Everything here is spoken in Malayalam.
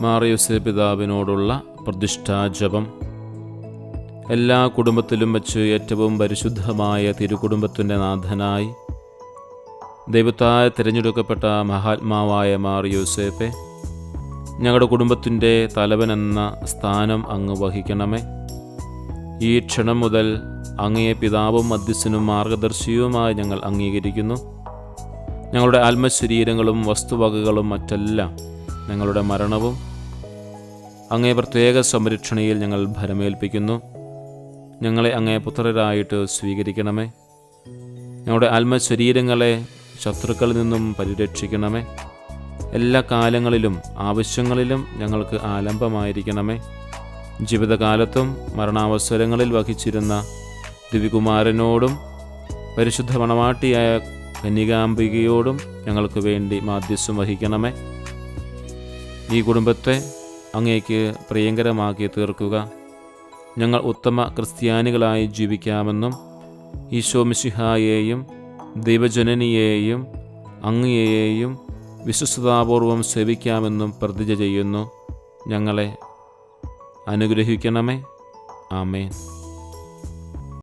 മാറിയുസേ പിതാവിനോടുള്ള പ്രതിഷ്ഠാജപം എല്ലാ കുടുംബത്തിലും വച്ച് ഏറ്റവും പരിശുദ്ധമായ തിരുകുടുംബത്തിന്റെ നാഥനായി ദൈവത്താൽ തിരഞ്ഞെടുക്കപ്പെട്ട മഹാത്മാവായ മാർ യൂസേപ്പെ ഞങ്ങളുടെ കുടുംബത്തിന്റെ തലവനെന്ന സ്ഥാനം അങ്ങ് വഹിക്കണമേ. ഈ ക്ഷണം മുതൽ അങ്ങയെ പിതാവും മധ്യസ്ഥനും മാർഗദർശിയുമായി ഞങ്ങൾ അംഗീകരിക്കുന്നു. ഞങ്ങളുടെ ആത്മശരീരങ്ങളും വസ്തുവകകളും മറ്റെല്ലാം ഞങ്ങളുടെ മരണവും അങ്ങേ പ്രത്യേക സംരക്ഷണയിൽ ഞങ്ങൾ ഭരമേൽപ്പിക്കുന്നു. ഞങ്ങളെ അങ്ങേ പുത്രരായിട്ട് സ്വീകരിക്കണമേ. ഞങ്ങളുടെ ആത്മശരീരങ്ങളെ ശത്രുക്കളിൽ നിന്നും പരിരക്ഷിക്കണമേ. എല്ലാ കാലങ്ങളിലും ആവശ്യങ്ങളിലും ഞങ്ങൾക്ക് ആലംബമായിരിക്കണമേ. ജീവിതകാലത്തും മരണാവസരങ്ങളിൽ വഹിച്ചിരുന്ന ദിവ്യകുമാരനോടും പരിശുദ്ധ മണവാട്ടിയായ കന്യകാംബികയോടും ഞങ്ങൾക്ക് വേണ്ടി മാധ്യസ്ഥം വഹിക്കണമേ. ഈ കുടുംബത്തെ അങ്ങേക്ക് പ്രിയങ്കരമാക്കി തീർക്കുക. ഞങ്ങൾ ഉത്തമ ക്രിസ്ത്യാനികളായി ജീവിക്കാമെന്നും ഈശോ മിശിഹായെയും ദൈവജനനിയെയും അങ്ങയെയും വിശ്വസ്തതാപൂർവം സേവിക്കാമെന്നും പ്രതിജ്ഞ ചെയ്യുന്നു. ഞങ്ങളെ അനുഗ്രഹിക്കണമേ. ആമേൻ.